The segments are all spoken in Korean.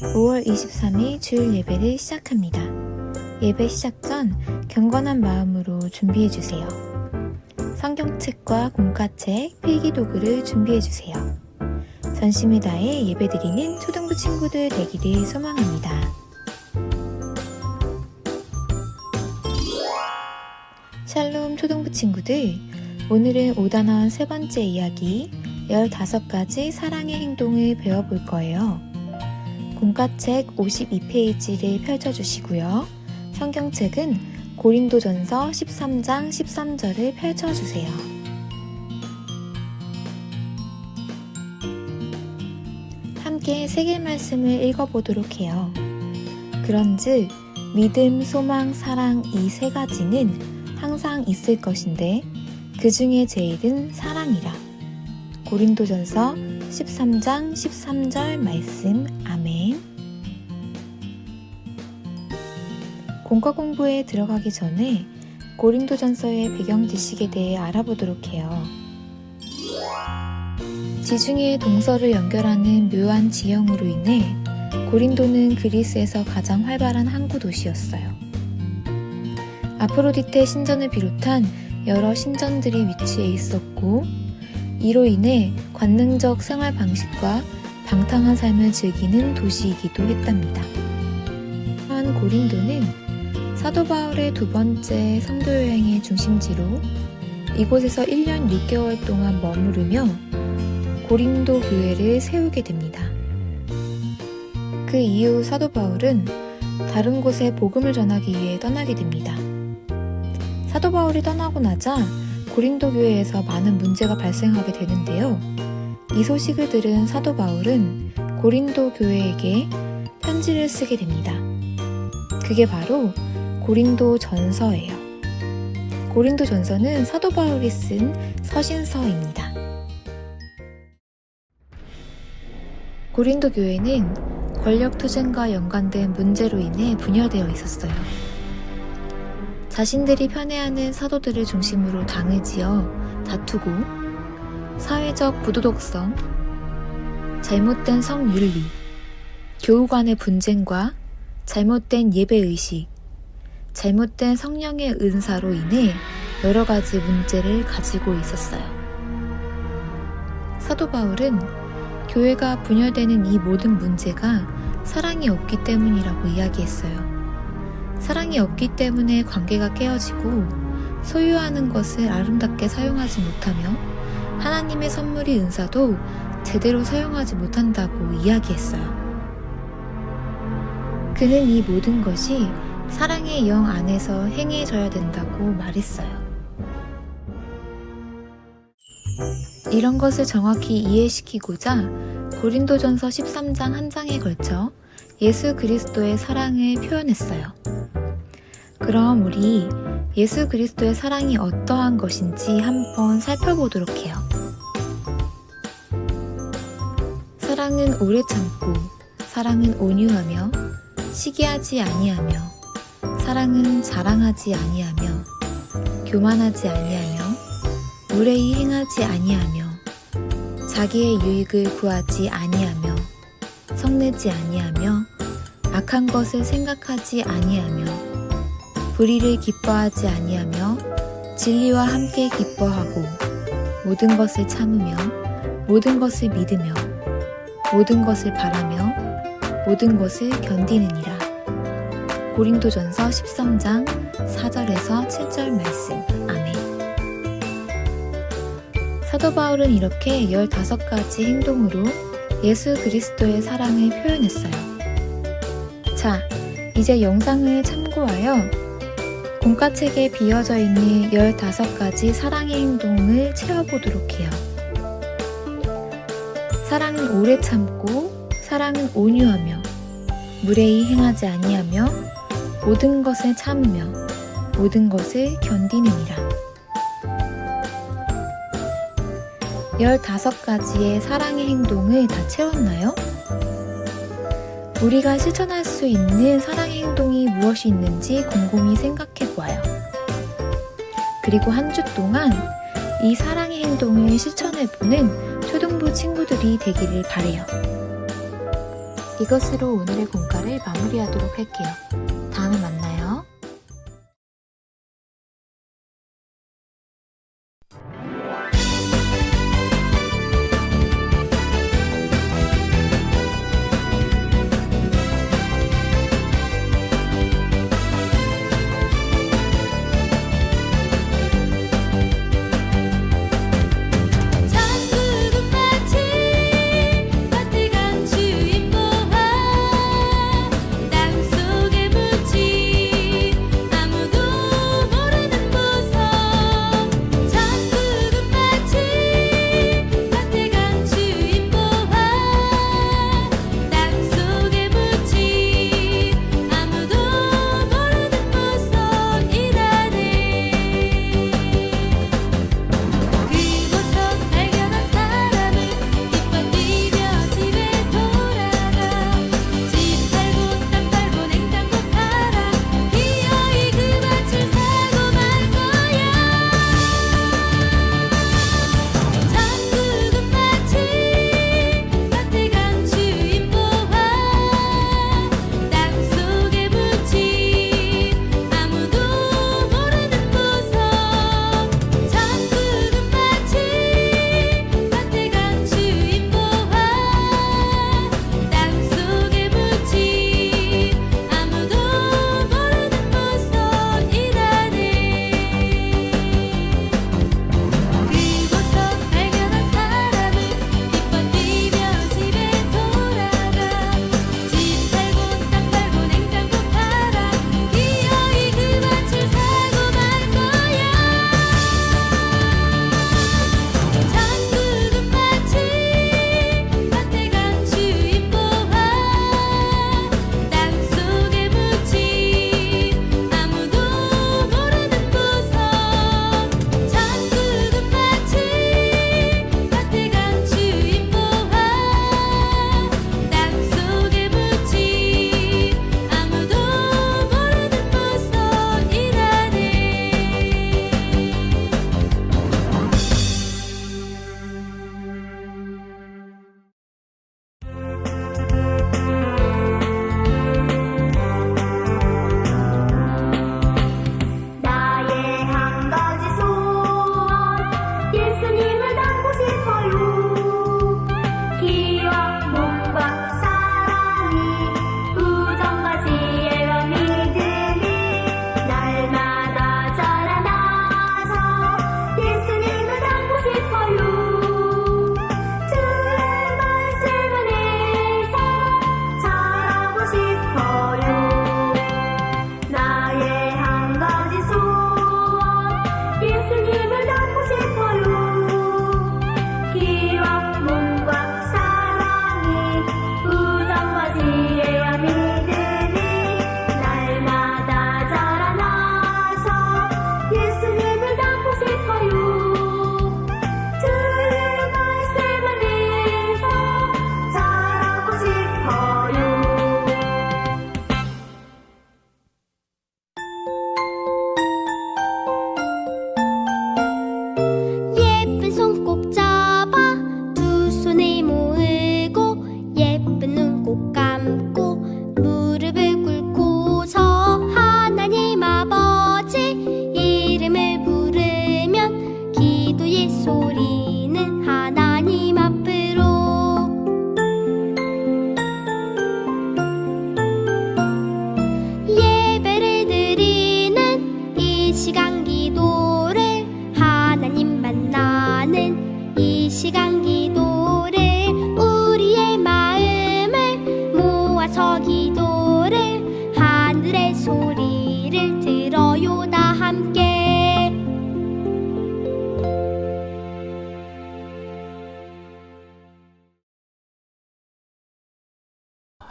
5월 23일 주일 예배를 시작합니다. 예배 시작 전 경건한 마음으로 준비해 주세요. 성경책과 공과책, 필기 도구를 준비해 주세요. 전심을 다해 예배드리는 초등부 친구들 되기를 소망합니다. 샬롬 초등부 친구들, 오늘은 5단원 세 번째 이야기 15가지 사랑의 행동을 배워볼 거예요. 공과책 52페이지를 펼쳐주시고요. 성경책은 고린도전서 13장 13절을 펼쳐주세요. 함께 세계 말씀을 읽어보도록 해요. 그런즉 믿음, 소망, 사랑 이 세 가지는 항상 있을 것인데 그 중에 제일은 사랑이라. 고린도전서 13장 13절 말씀 아멘. 공과 공부에 들어가기 전에 고린도전서의 배경 지식에 대해 알아보도록 해요. 지중해 동서를 연결하는 묘한 지형으로 인해 고린도는 그리스에서 가장 활발한 항구 도시였어요. 아프로디테 신전을 비롯한 여러 신전들이 위치해 있었고 이로 인해 관능적 생활 방식과 방탕한 삶을 즐기는 도시이기도 했답니다. 또한 고린도는 사도 바울의 두 번째 성도 여행의 중심지로 이곳에서 1년 6개월 동안 머무르며 고린도 교회를 세우게 됩니다. 그 이후 사도 바울은 다른 곳에 복음을 전하기 위해 떠나게 됩니다. 사도 바울이 떠나고 나자 고린도 교회에서 많은 문제가 발생하게 되는데요. 이 소식을 들은 사도 바울은 고린도 교회에게 편지를 쓰게 됩니다. 그게 바로 고린도 전서예요. 고린도 전서는 사도 바울이 쓴 서신서입니다. 고린도 교회는 권력 투쟁과 연관된 문제로 인해 분열되어 있었어요. 자신들이 편애하는 사도들을 중심으로 당을 지어 다투고 사회적 부도덕성, 잘못된 성윤리, 교우 간의 분쟁과 잘못된 예배의식, 잘못된 성령의 은사로 인해 여러 가지 문제를 가지고 있었어요. 사도 바울은 교회가 분열되는 이 모든 문제가 사랑이 없기 때문이라고 이야기했어요. 사랑이 없기 때문에 관계가 깨어지고 소유하는 것을 아름답게 사용하지 못하며 하나님의 선물이 은사도 제대로 사용하지 못한다고 이야기했어요. 그는 이 모든 것이 사랑의 영 안에서 행해져야 된다고 말했어요. 이런 것을 정확히 이해시키고자 고린도전서 13장 한 장에 걸쳐 예수 그리스도의 사랑을 표현했어요. 그럼 우리 예수 그리스도의 사랑이 어떠한 것인지 한번 살펴보도록 해요. 사랑은 오래 참고, 사랑은 온유하며, 시기하지 아니하며, 사랑은 자랑하지 아니하며, 교만하지 아니하며, 무례히 행하지 아니하며, 자기의 유익을 구하지 아니하며, 성내지 아니하며, 악한 것을 생각하지 아니하며, 불의를 기뻐하지 아니하며 진리와 함께 기뻐하고 모든 것을 참으며 모든 것을 믿으며 모든 것을 바라며 모든 것을 견디느니라. 고린도전서 13장 4절에서 7절 말씀. 아멘. 사도 바울은 이렇게 15가지 행동으로 예수 그리스도의 사랑을 표현했어요. 자, 이제 영상을 참고하여 공과책에 비어져 있는 15가지 사랑의 행동을 채워보도록 해요. 사랑은 오래 참고, 사랑은 온유하며, 무례히 행하지 아니하며, 모든 것을 참으며, 모든 것을 견디느니라. 15가지의 사랑의 행동을 다 채웠나요? 우리가 실천할 수 있는 사랑 사랑이 무엇이 있는지 곰곰이 생각해 보아요. 그리고 한 주 동안 이 사랑의 행동을 실천해 보는 초등부 친구들이 되기를 바래요. 이것으로 오늘의 공과를 마무리하도록 할게요.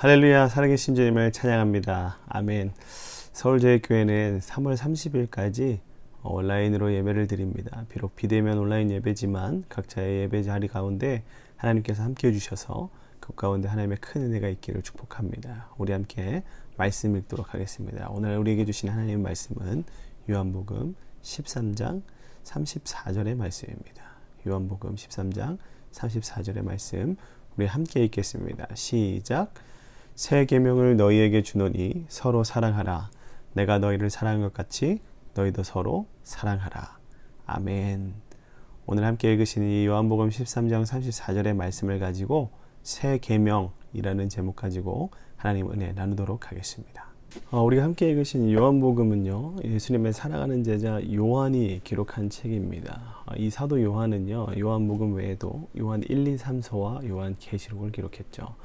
할렐루야 살아계신 주님을 찬양합니다. 아멘. 서울제일교회는 3월 30일까지 온라인으로 예배를 드립니다. 비록 비대면 온라인 예배지만 각자의 예배 자리 가운데 하나님께서 함께 해주셔서 그 가운데 하나님의 큰 은혜가 있기를 축복합니다. 우리 함께 말씀 읽도록 하겠습니다. 오늘 우리에게 주신 하나님의 말씀은 요한복음 13장 34절의 말씀입니다. 요한복음 13장 34절의 말씀 우리 함께 읽겠습니다. 시작. 새 계명을 너희에게 주노니 서로 사랑하라. 내가 너희를 사랑한 것 같이 너희도 서로 사랑하라. 아멘. 오늘 함께 읽으신 이 요한복음 13장 34절의 말씀을 가지고 새 계명이라는 제목 가지고 하나님 은혜 나누도록 하겠습니다. 어, 우리가 함께 읽으신 이 요한복음은요, 예수님의 사랑하는 제자 요한이 기록한 책입니다. 어, 이 사도 요한은요, 요한복음 외에도 요한 1, 2, 3서와 요한 계시록을 기록했죠.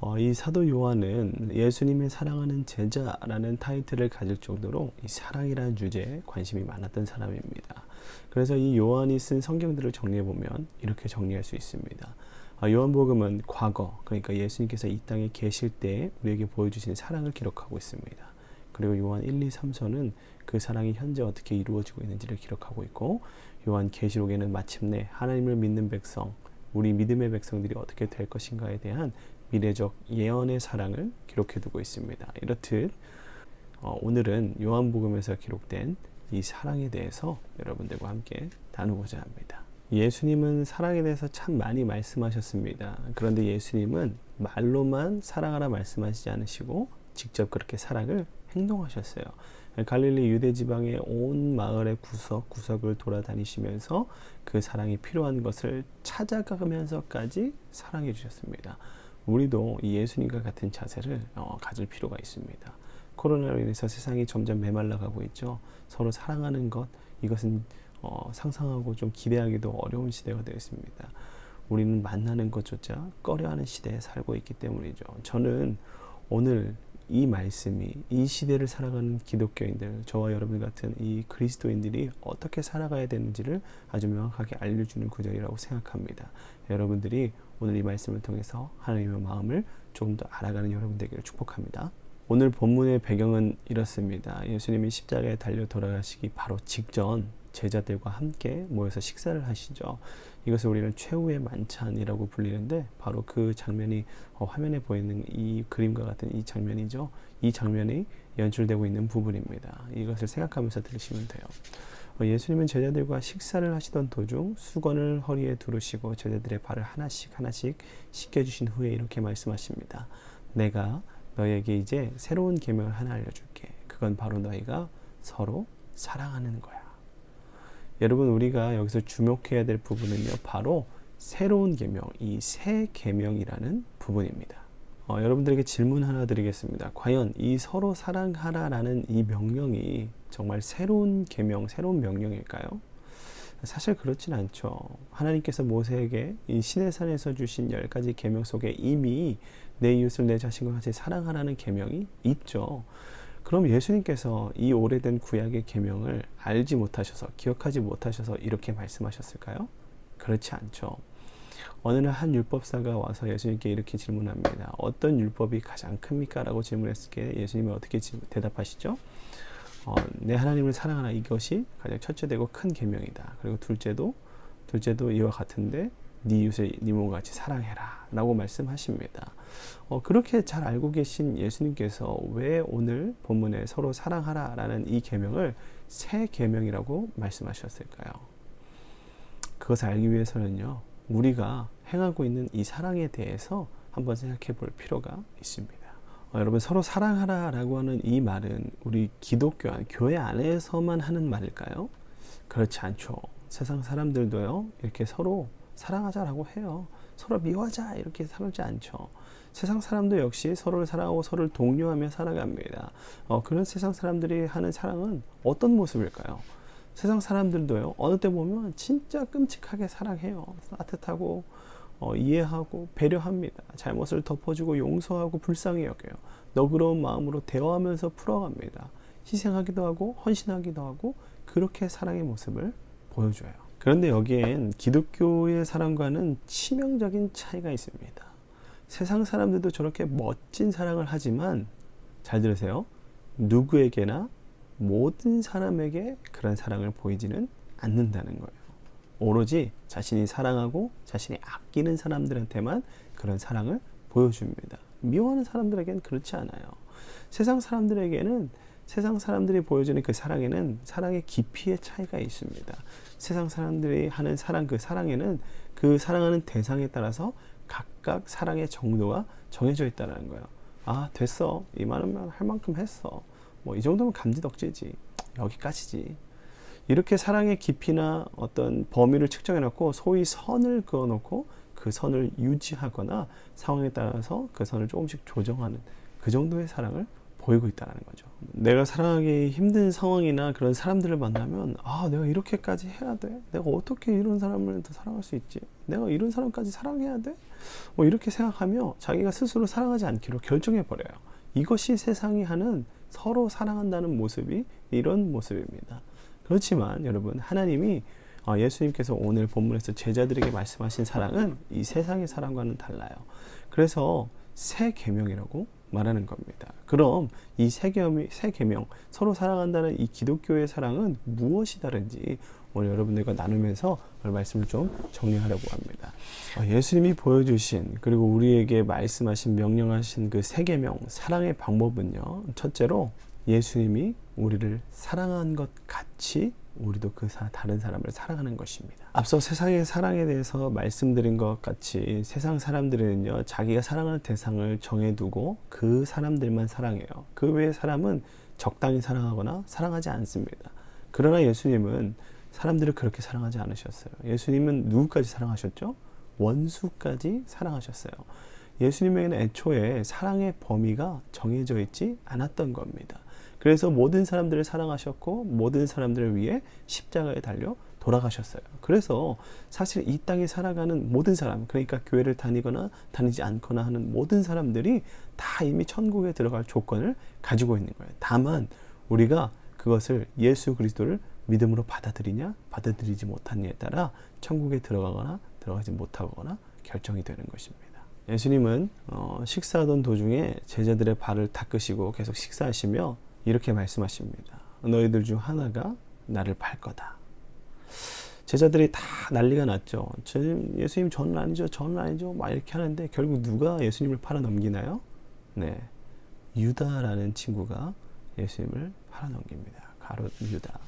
어, 이 사도 요한은 예수님의 사랑하는 제자라는 타이틀을 가질 정도로 이 사랑이라는 주제에 관심이 많았던 사람입니다. 그래서 이 요한이 쓴 성경들을 정리해 보면 이렇게 정리할 수 있습니다. 아, 요한복음은 과거, 그러니까 예수님께서 이 땅에 계실 때 우리에게 보여주신 사랑을 기록하고 있습니다. 그리고 요한 1, 2, 3서는 그 사랑이 현재 어떻게 이루어지고 있는지를 기록하고 있고 요한 계시록에는 마침내 하나님을 믿는 백성, 우리 믿음의 백성들이 어떻게 될 것인가에 대한 미래적 예언의 사랑을 기록해 두고 있습니다. 이렇듯 어, 오늘은 요한복음에서 기록된 이 사랑에 대해서 여러분들과 함께 나누고자 합니다. 예수님은 사랑에 대해서 참 많이 말씀하셨습니다. 그런데 예수님은 말로만 사랑하라 말씀하시지 않으시고 직접 그렇게 사랑을 행동하셨어요. 갈릴리 유대 지방의 온 마을의 구석 구석을 돌아다니시면서 그 사랑이 필요한 것을 찾아가면서까지 사랑해 주셨습니다. 우리도 이 예수님과 같은 자세를 어, 가질 필요가 있습니다. 코로나로 인해서 세상이 점점 메말라가고 있죠. 서로 사랑하는 것 이것은 어, 상상하고 좀 기대하기도 어려운 시대가 되었습니다. 우리는 만나는 것조차 꺼려하는 시대에 살고 있기 때문이죠. 저는 오늘 이 말씀이 이 시대를 살아가는 기독교인들, 저와 여러분 같은 이 그리스도인들이 어떻게 살아가야 되는지를 아주 명확하게 알려주는 구절이라고 생각합니다. 여러분들이 오늘 이 말씀을 통해서 하나님의 마음을 조금 더 알아가는 여러분 되기를 축복합니다. 오늘 본문의 배경은 이렇습니다. 예수님이 십자가에 달려 돌아가시기 바로 직전 제자들과 함께 모여서 식사를 하시죠. 이것을 우리는 최후의 만찬이라고 불리는데 바로 그 장면이 어, 화면에 보이는 이 그림과 같은 이 장면이죠. 이 장면이 연출되고 있는 부분입니다. 이것을 생각하면서 들으시면 돼요. 어, 예수님은 제자들과 식사를 하시던 도중 수건을 허리에 두르시고 제자들의 발을 하나씩 하나씩 씻겨주신 후에 이렇게 말씀하십니다. 내가 너에게 이제 새로운 계명을 하나 알려줄게. 그건 바로 너희가 서로 사랑하는 거야. 여러분 우리가 여기서 주목해야 될 부분은요. 바로 새로운 계명, 이 새 계명이라는 부분입니다. 어, 여러분들에게 질문 하나 드리겠습니다. 과연 이 서로 사랑하라라는 이 명령이 정말 새로운 계명, 새로운 명령일까요? 사실 그렇진 않죠. 하나님께서 모세에게 이 시내산에서 주신 열 가지 계명 속에 이미 내 이웃을 내 자신과 같이 사랑하라는 계명이 있죠. 그럼 예수님께서 이 오래된 구약의 계명을 알지 못하셔서 기억하지 못하셔서 이렇게 말씀하셨을까요? 그렇지 않죠. 어느 날 한 율법사가 와서 예수님께 이렇게 질문합니다. 어떤 율법이 가장 큽니까? 라고 질문했을 때 예수님이 어떻게 대답하시죠? 어, 내 하나님을 사랑하라 이것이 가장 첫째 되고 큰 계명이다. 그리고 둘째도 둘째도 이와 같은데 네 이웃을 네 몸과 같이 사랑해라 라고 말씀하십니다. 어, 그렇게 잘 알고 계신 예수님께서 왜 오늘 본문에 서로 사랑하라 라는 이 계명을 새 계명이라고 말씀하셨을까요? 그것을 알기 위해서는요. 우리가 행하고 있는 이 사랑에 대해서 한번 생각해 볼 필요가 있습니다. 어, 여러분 서로 사랑하라라고 하는 이 말은 우리 기독교 안 교회 안에서만 하는 말일까요? 그렇지 않죠. 세상 사람들도요 이렇게 서로 사랑하자라고 해요. 서로 미워하자 이렇게 살지 않죠. 세상 사람도 역시 서로를 사랑하고 서로를 독려하며 살아갑니다. 어, 그런 세상 사람들이 하는 사랑은 어떤 모습일까요? 세상 사람들도요 어느 때 보면 진짜 끔찍하게 사랑해요. 따뜻하고 어, 이해하고 배려합니다. 잘못을 덮어주고 용서하고 불쌍히 여겨요. 너그러운 마음으로 대화하면서 풀어갑니다. 희생하기도 하고 헌신하기도 하고 그렇게 사랑의 모습을 보여줘요. 그런데 여기엔 기독교의 사랑과는 치명적인 차이가 있습니다. 세상 사람들도 저렇게 멋진 사랑을 하지만 잘 들으세요. 누구에게나 모든 사람에게 그런 사랑을 보이지는 않는다는 거예요. 오로지 자신이 사랑하고 자신이 아끼는 사람들한테만 그런 사랑을 보여줍니다. 미워하는 사람들에게는 그렇지 않아요. 세상 사람들에게는 세상 사람들이 보여주는 그 사랑에는 사랑의 깊이의 차이가 있습니다. 세상 사람들이 하는 사랑 그 사랑에는 그 사랑하는 대상에 따라서 각각 사랑의 정도가 정해져 있다는 거예요. 아 됐어 이만하면 할 만큼 했어 뭐 이 정도면 감지덕지지 여기까지지 이렇게 사랑의 깊이나 어떤 범위를 측정해 놓고 소위 선을 그어 놓고 그 선을 유지하거나 상황에 따라서 그 선을 조금씩 조정하는 그 정도의 사랑을 보이고 있다는 거죠. 내가 사랑하기 힘든 상황이나 그런 사람들을 만나면 아 내가 이렇게까지 해야 돼? 내가 어떻게 이런 사람을 더 사랑할 수 있지? 내가 이런 사람까지 사랑해야 돼? 뭐 이렇게 생각하며 자기가 스스로 사랑하지 않기로 결정해 버려요. 이것이 세상이 하는 서로 사랑한다는 모습이 이런 모습입니다. 그렇지만 여러분 하나님이 어, 예수님께서 오늘 본문에서 제자들에게 말씀하신 사랑은 이 세상의 사랑과는 달라요. 그래서 새 계명이라고 말하는 겁니다. 그럼 새 계명 서로 사랑한다는 이 기독교의 사랑은 무엇이 다른지 오늘 여러분들과 나누면서 말씀을 좀 정리하려고 합니다. 어, 예수님이 보여주신 그리고 우리에게 말씀하신 명령하신 그새 계명 사랑의 방법은요. 첫째로 예수님이 우리를 사랑한 것 같이 우리도 그 사- 다른 사람을 사랑하는 것입니다. 앞서 세상의 사랑에 대해서 말씀드린 것 같이 세상 사람들은요 자기가 사랑하는 대상을 정해두고 그 사람들만 사랑해요. 그 외의 사람은 적당히 사랑하거나 사랑하지 않습니다. 그러나 예수님은 사람들을 그렇게 사랑하지 않으셨어요. 예수님은 누구까지 사랑하셨죠? 원수까지 사랑하셨어요. 예수님에게는 애초에 사랑의 범위가 정해져 있지 않았던 겁니다. 그래서 모든 사람들을 사랑하셨고 모든 사람들을 위해 십자가에 달려 돌아가셨어요. 그래서 사실 이 땅에 살아가는 모든 사람, 그러니까 교회를 다니거나 다니지 않거나 하는 모든 사람들이 다 이미 천국에 들어갈 조건을 가지고 있는 거예요. 다만 우리가 그것을 예수 그리스도를 믿음으로 받아들이냐, 받아들이지 못하느냐에 따라 천국에 들어가거나 들어가지 못하거나 결정이 되는 것입니다. 예수님은 어, 식사하던 도중에 제자들의 발을 닦으시고 계속 식사하시며 이렇게 말씀하십니다. 너희들 중 하나가 나를 팔 거다. 제자들이 다 난리가 났죠. 예수님 저는 아니죠, 저는 아니죠. 막 이렇게 하는데 결국 누가 예수님을 팔아 넘기나요? 네, 유다라는 친구가 예수님을 팔아 넘깁니다. 가롯 유다.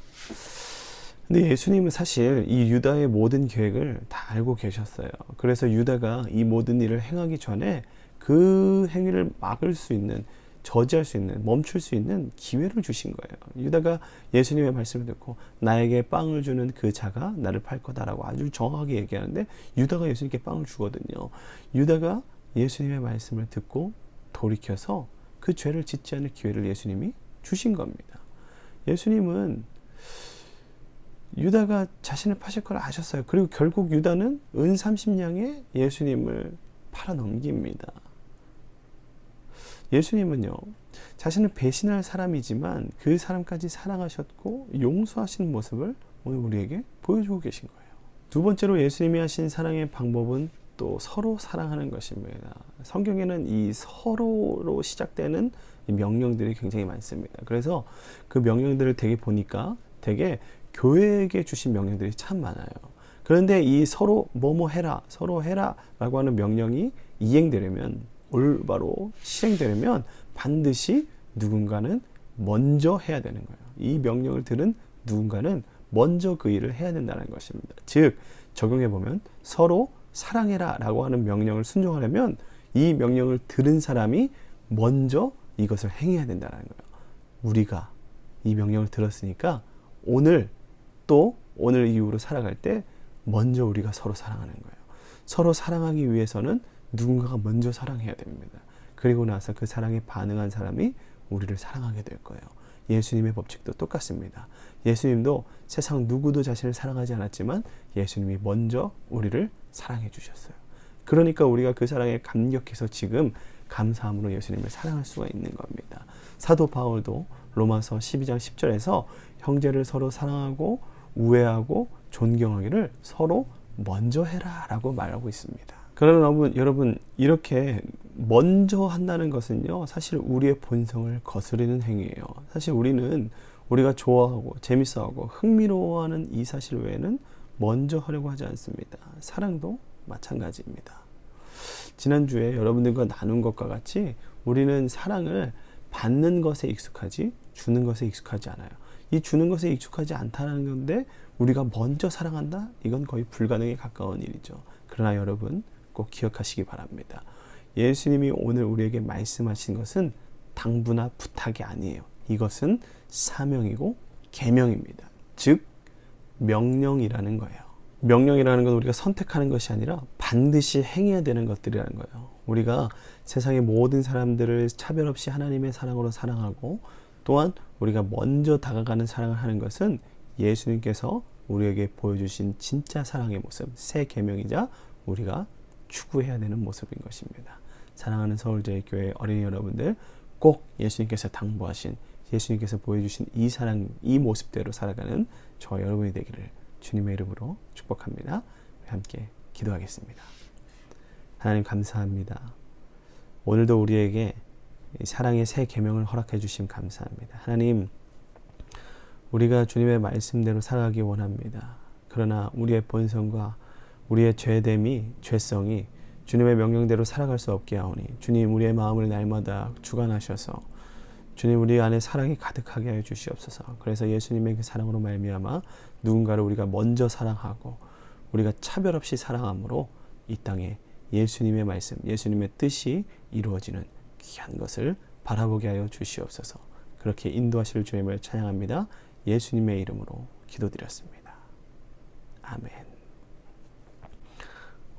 근데 예수님은 사실 이 유다의 모든 계획을 다 알고 계셨어요. 그래서 유다가 이 모든 일을 행하기 전에 그 행위를 막을 수 있는 저지할 수 있는 멈출 수 있는 기회를 주신 거예요. 유다가 예수님의 말씀을 듣고 나에게 빵을 주는 그 자가 나를 팔 거다라고 아주 정확하게 얘기하는데 유다가 예수님께 빵을 주거든요. 유다가 예수님의 말씀을 듣고 돌이켜서 그 죄를 짓지 않을 기회를 예수님이 주신 겁니다. 예수님은 유다가 자신을 파실 걸 아셨어요. 그리고 결국 유다는 은 30냥에 예수님을 팔아 넘깁니다. 예수님은요, 자신을 배신할 사람이지만 그 사람까지 사랑하셨고 용서하신 모습을 오늘 우리에게 보여주고 계신 거예요. 두 번째로 예수님이 하신 사랑의 방법은 또 서로 사랑하는 것입니다. 성경에는 이 서로로 시작되는 이 명령들이 굉장히 많습니다. 그래서 그 명령들을 되게 보니까 되게 교회에게 주신 명령들이 참 많아요. 그런데 이 서로 뭐뭐 해라, 서로 해라 라고 하는 명령이 이행되려면 올바로 실행되려면 반드시 누군가는 먼저 해야 되는 거예요. 이 명령을 들은 누군가는 먼저 그 일을 해야 된다는 것입니다. 즉 적용해 보면 서로 사랑해라 라고 하는 명령을 순종하려면 이 명령을 들은 사람이 먼저 이것을 행해야 된다는 거예요. 우리가 이 명령을 들었으니까 오늘 또 오늘 이후로 살아갈 때 먼저 우리가 서로 사랑하는 거예요. 서로 사랑하기 위해서는 누군가가 먼저 사랑해야 됩니다. 그리고 나서 그 사랑에 반응한 사람이 우리를 사랑하게 될 거예요. 예수님의 법칙도 똑같습니다. 예수님도 세상 누구도 자신을 사랑하지 않았지만 예수님이 먼저 우리를 사랑해 주셨어요. 그러니까 우리가 그 사랑에 감격해서 지금 감사함으로 예수님을 사랑할 수가 있는 겁니다. 사도 바울도 로마서 12장 10절에서 형제를 서로 사랑하고 우애하고 존경하기를 서로 먼저 해라 라고 말하고 있습니다. 그러나 여러분, 여러분 이렇게 먼저 한다는 것은요 사실 우리의 본성을 거스르는 행위예요. 사실 우리는 우리가 좋아하고 재밌어하고 흥미로워하는 이 사실 외에는 먼저 하려고 하지 않습니다. 사랑도 마찬가지입니다. 지난주에 여러분들과 나눈 것과 같이 우리는 사랑을 받는 것에 익숙하지 주는 것에 익숙하지 않아요. 이 주는 것에 익숙하지 않다는 건데 우리가 먼저 사랑한다? 이건 거의 불가능에 가까운 일이죠. 그러나 여러분 꼭 기억하시기 바랍니다. 예수님이 오늘 우리에게 말씀하신 것은 당부나 부탁이 아니에요. 이것은 사명이고 계명입니다. 즉 명령이라는 거예요. 명령이라는 건 우리가 선택하는 것이 아니라 반드시 행해야 되는 것들이라는 거예요. 우리가 세상의 모든 사람들을 차별 없이 하나님의 사랑으로 사랑하고 또한 우리가 먼저 다가가는 사랑을 하는 것은 예수님께서 우리에게 보여주신 진짜 사랑의 모습, 새 계명이자 우리가 추구해야 되는 모습인 것입니다. 사랑하는 서울제일교회 어린이 여러분들 꼭 예수님께서 당부하신 예수님께서 보여주신 이 사랑, 이 모습대로 살아가는 저와 여러분이 되기를 주님의 이름으로 축복합니다. 함께 기도하겠습니다. 하나님 감사합니다. 오늘도 우리에게 이 사랑의 새 계명을 허락해 주심 감사합니다. 하나님 우리가 주님의 말씀대로 살아가기 원합니다. 그러나 우리의 본성과 우리의 죄됨이 죄성이 주님의 명령대로 살아갈 수 없게 하오니 주님 우리의 마음을 날마다 주관하셔서 주님 우리 안에 사랑이 가득하게 하여 주시옵소서. 그래서 예수님의 그 사랑으로 말미암아 누군가를 우리가 먼저 사랑하고 우리가 차별 없이 사랑함으로 이 땅에 예수님의 말씀, 예수님의 뜻이 이루어지는 귀한 것을 바라보게 하여 주시옵소서. 그렇게 인도하실 주님을 찬양합니다. 예수님의 이름으로 기도드렸습니다. 아멘.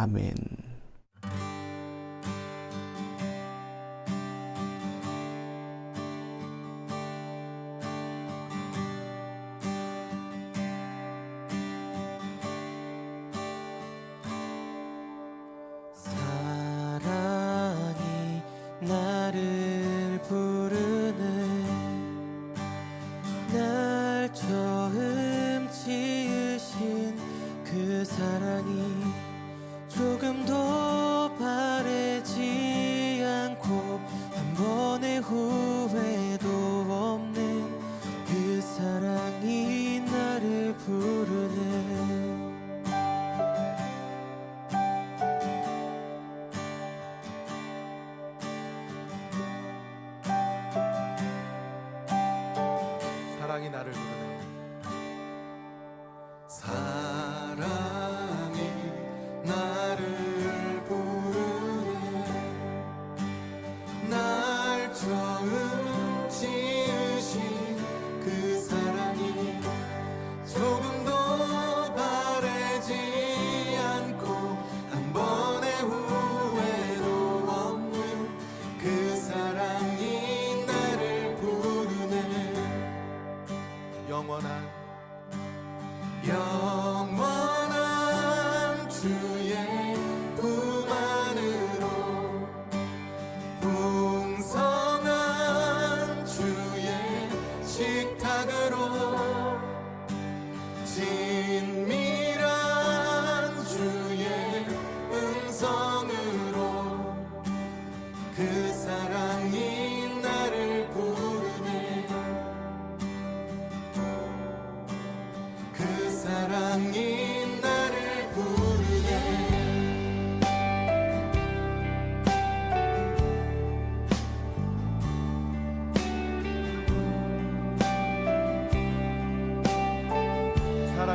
아멘. 사랑이 나를 부르네 날 처음 지으신 그 사랑이 조금도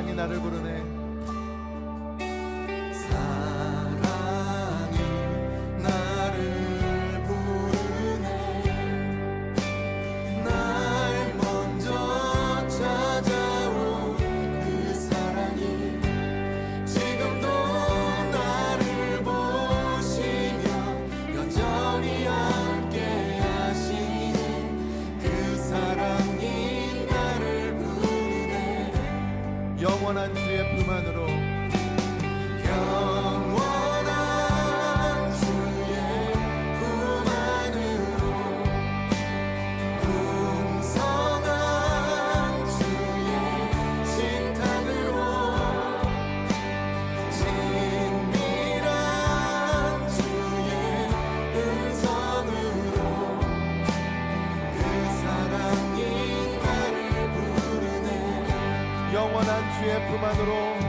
사랑이 나를 부르네 throw